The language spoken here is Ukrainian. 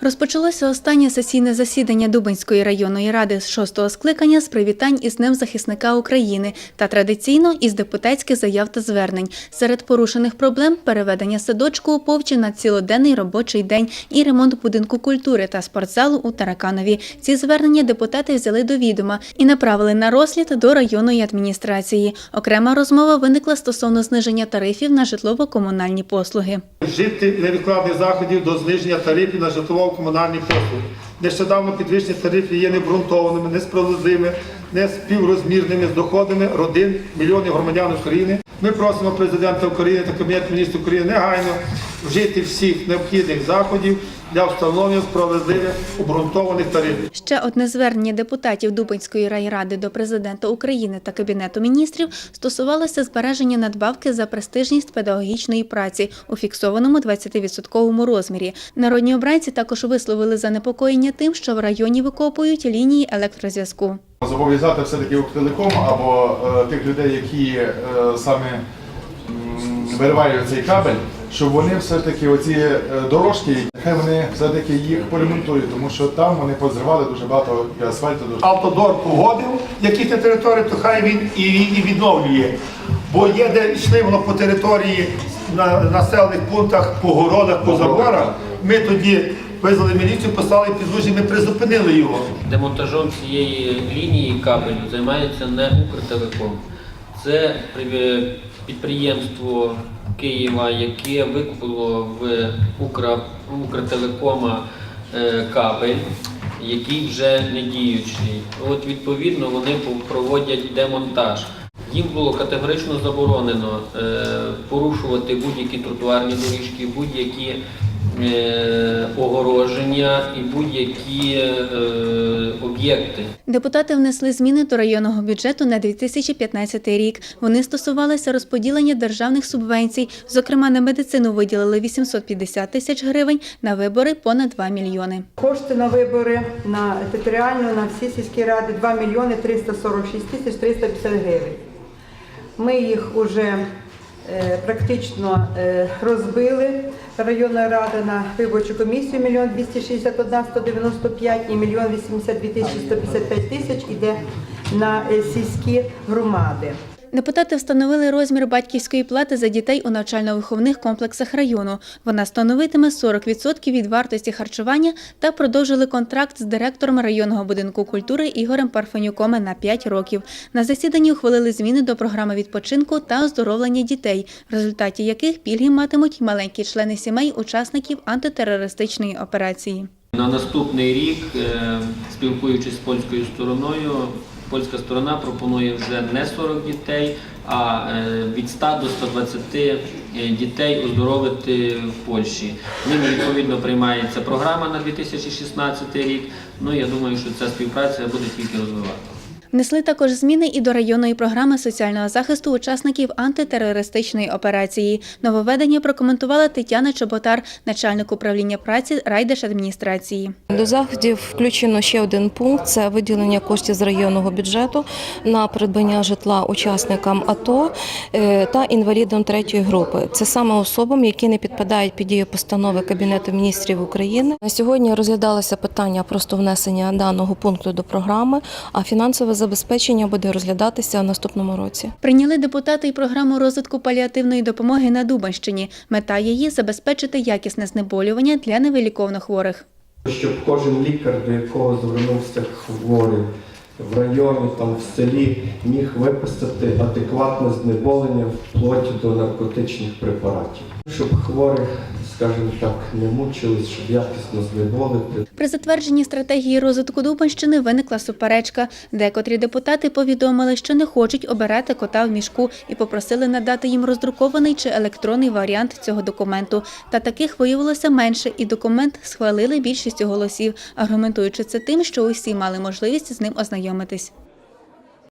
Розпочалося останнє сесійне засідання Дубинської районної ради з шостого скликання з привітань із Днем захисника України та традиційно із депутатських заяв та звернень. Серед порушених проблем переведення садочку у на цілоденний робочий день і ремонт будинку культури та спортзалу у Тараканові. Ці звернення депутати взяли до відома і направили на розгляд до районної адміністрації. Окрема розмова виникла стосовно зниження тарифів на житлово-комунальні послуги. Вжити невідкладних заходів до зниження тарифів на житлово-комунальні послуги. Нещодавно підвищені тарифи є необґрунтованими, несправедливими, не співрозмірними з доходами родин мільйонів громадян України. Ми просимо президента України та Кабінет міністрів України негайно вжити всіх необхідних заходів для встановлення справедливих обґрунтованих тарифів. Ще одне звернення депутатів Дубинської райради до президента України та Кабінету міністрів стосувалося збереження надбавки за престижність педагогічної праці у фіксованому 20% розмірі. Народні обранці також висловили занепокоєння тим, що в районі викопують лінії електрозв'язку. Зобов'язати все-таки Укртелеком або е, тих людей, які е, саме виривають цей кабель, щоб вони все-таки оці е, дорожки, нехай вони все-таки їх поремонтують, тому що там вони позривали дуже багато і асфальту. Дуже. Автодор погодив якісь на території, то хай він і, і відновлює. Бо є де йшли воно по території на населених пунктах, по городах, по заборах. Ми тоді визвали міліцію, послали підлужі, ми призупинили його. Демонтажом цієї лінії кабелю займається не Укртелеком. Це при- підприємство Києва, яке викупило в Укра, Укртелекома е, кабель, який вже не діючий. От відповідно вони проводять демонтаж. Їм було категорично заборонено е, порушувати будь-які тротуарні доріжки, будь-які е, огороження і будь-які е, об'єкти. Депутати внесли зміни до районного бюджету на 2015 рік. Вони стосувалися розподілення державних субвенцій. Зокрема, на медицину виділили 850 тисяч гривень, на вибори понад 2 мільйони. Кошти на вибори на територіальну на всі сільські ради 2 мільйони 346 тисяч 350 гривень. Ми їх вже практично е, розбили. Районна рада на виборчу комісію мільйон 261 195 і мільйон 82 тисячі 155 тисяч іде на е, сільські громади. Депутати встановили розмір батьківської плати за дітей у навчально-виховних комплексах району. Вона становитиме 40% від вартості харчування та продовжили контракт з директором районного будинку культури Ігорем Парфенюком на 5 років. На засіданні ухвалили зміни до програми відпочинку та оздоровлення дітей, в результаті яких пільги матимуть маленькі члени сімей учасників антитерористичної операції. На наступний рік, е, спілкуючись з польською стороною, польська сторона пропонує вже не 40 дітей, а е, від 100 до 120 дітей оздоровити в Польщі. Ними відповідно приймається програма на 2016 рік. Ну я думаю, що ця співпраця буде тільки розвиватися. Внесли також зміни і до районної програми соціального захисту учасників антитерористичної операції. Нововведення прокоментувала Тетяна Чоботар, начальник управління праці райдержадміністрації. До заходів включено ще один пункт: це виділення коштів з районного бюджету на придбання житла учасникам АТО е, та інвалідам третьої групи. Це саме особам, які не підпадають під дію постанови Кабінету міністрів України. На сьогодні розглядалося питання просто внесення даного пункту до програми, а фінансове забезпечення буде розглядатися в наступному році. Прийняли депутати й програму розвитку паліативної допомоги на Дубанщині. Мета її забезпечити якісне знеболювання для невиліковно хворих. щоб кожен лікар, до якого звернувся хворий в районі, там в селі, міг виписати адекватне знеболення вплоть до наркотичних препаратів, щоб хворі, скажімо так, не мучились, щоб якісно знеболити. При затвердженні стратегії розвитку Дубанщини виникла суперечка. Декотрі депутати повідомили, що не хочуть обирати кота в мішку і попросили надати їм роздрукований чи електронний варіант цього документу. Та таких виявилося менше, і документ схвалили більшістю голосів, аргументуючи це тим, що усі мали можливість з ним ознайомитись.